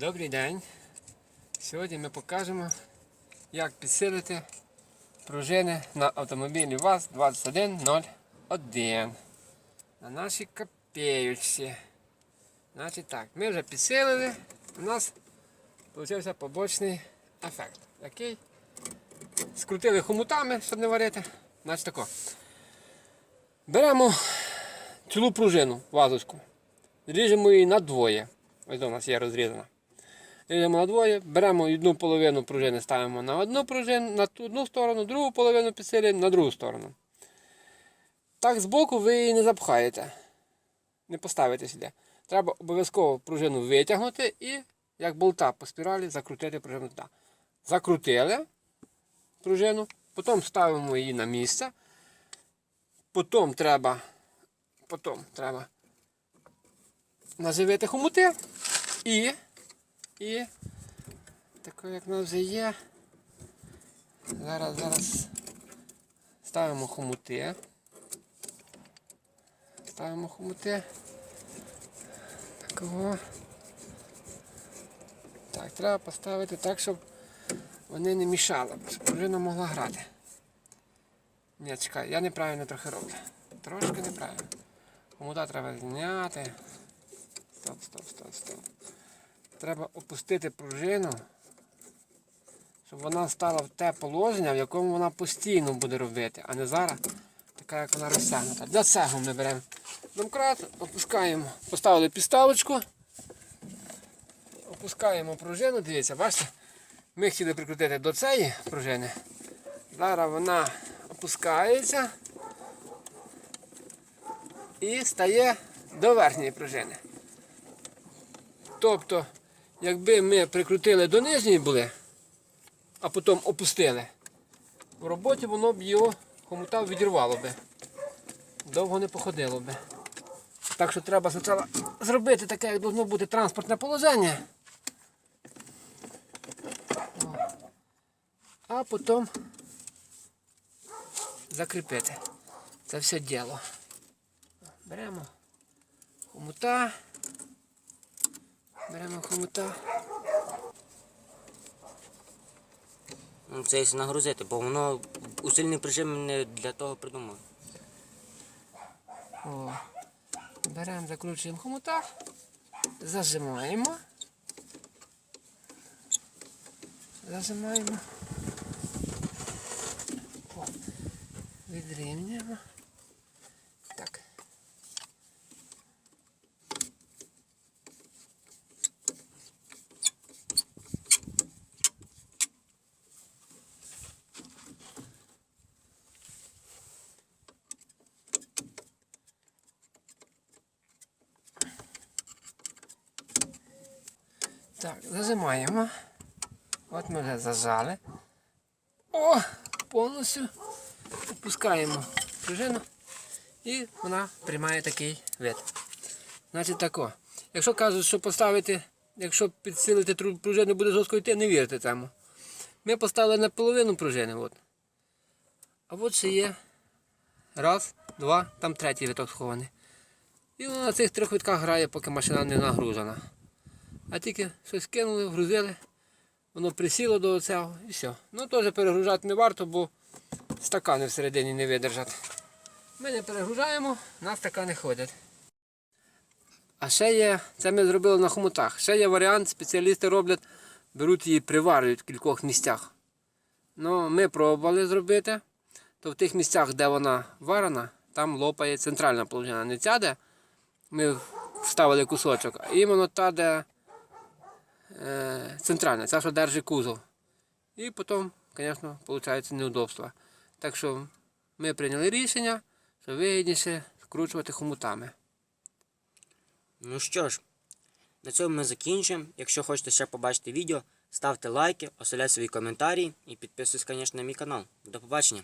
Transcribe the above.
Добрий день. Сьогодні ми покажемо, як підсилити пружини на автомобілі ВАЗ-2101 на нашій копеючці. Значить так, ми вже підсилили, у нас вийшов побочний ефект. Який? Скрутили хомутами, щоб не варити. Значить тако. Беремо цілу пружину вазочку, ріжемо її на двоє. Ось у нас є розрізана. Ріжемо на двоє, беремо одну половину пружини, ставимо на одну пружину, на одну сторону, другу половину підсилюємо на другу сторону. Так збоку ви її не запхаєте. Не поставите сюди. Треба обов'язково пружину витягнути і, як болта по спіралі, закрутити пружину туди. Закрутили пружину, потім ставимо її на місце. Потім треба, потім треба наживити хомути і, і таке, як в вже є. Зараз, зараз ставимо хомути. Ставимо хомути. Такого. Так, треба поставити так, щоб вони не мішали, щоб пружина могла грати. Ні, чекай, я неправильно трохи роблю. Трошки неправильно. Хомута треба зняти. Стоп, стоп, стоп. Треба опустити пружину, щоб вона стала в те положення, в якому вона постійно буде робити, а не зараз така, як вона розтягнута. Для цього ми беремо домкрат, опускаємо, поставили підставочку, опускаємо пружину, дивіться, бачите? Ми хотіли прикрутити до цієї пружини. Зараз вона опускається і стає до верхньої пружини. Тобто, якби ми прикрутили до нижньої були, а потім опустили, в роботі воно б його хомута відірвало би. Довго не походило би. Так що треба спочатку зробити таке, як должно бути транспортне положення. А потім закріпити це все діло. Беремо хомута. Беремо хомута. Ну, Це якщо нагрузити, бо воно усильний прижим не для того придумав. О. Беремо, закручуємо хомута, зажимаємо. Зажимаємо. О. Відрівнюємо. Так, зажимаємо. От ми вже зажали. О! Повністю опускаємо пружину і вона приймає такий вид. Значить тако. Якщо кажуть, що поставити, якщо підсилити пружину буде жорстко йти, не вірте цьому. Ми поставили на половину пружини. От. А от ще є. Раз, два, там третій виток схований. І воно на цих трьох витках грає, поки машина не нагружена. А тільки щось кинули, вгрузили, воно присіло до цього і все. Ну теж перегружати не варто, бо стакани всередині не видержать. Ми не перегружаємо, на стакани ходять. А ще є, це ми зробили на хомутах. Ще є варіант, спеціалісти роблять, беруть її, приварюють в кількох місцях. Ну, ми пробували зробити, то в тих місцях, де вона варена, там лопає центральна половина. Не ця, де ми вставили кусочок, а іменно та, де центральна, ця, що держить кузов. І потім, звісно, виходить неудобства. Так що ми прийняли рішення, що вигідніше скручувати хомутами. Ну що ж, на цьому ми закінчимо. Якщо хочете ще побачити відео, ставте лайки, оставляйте свої коментарі і підписуйтесь, звісно, на мій канал. До побачення!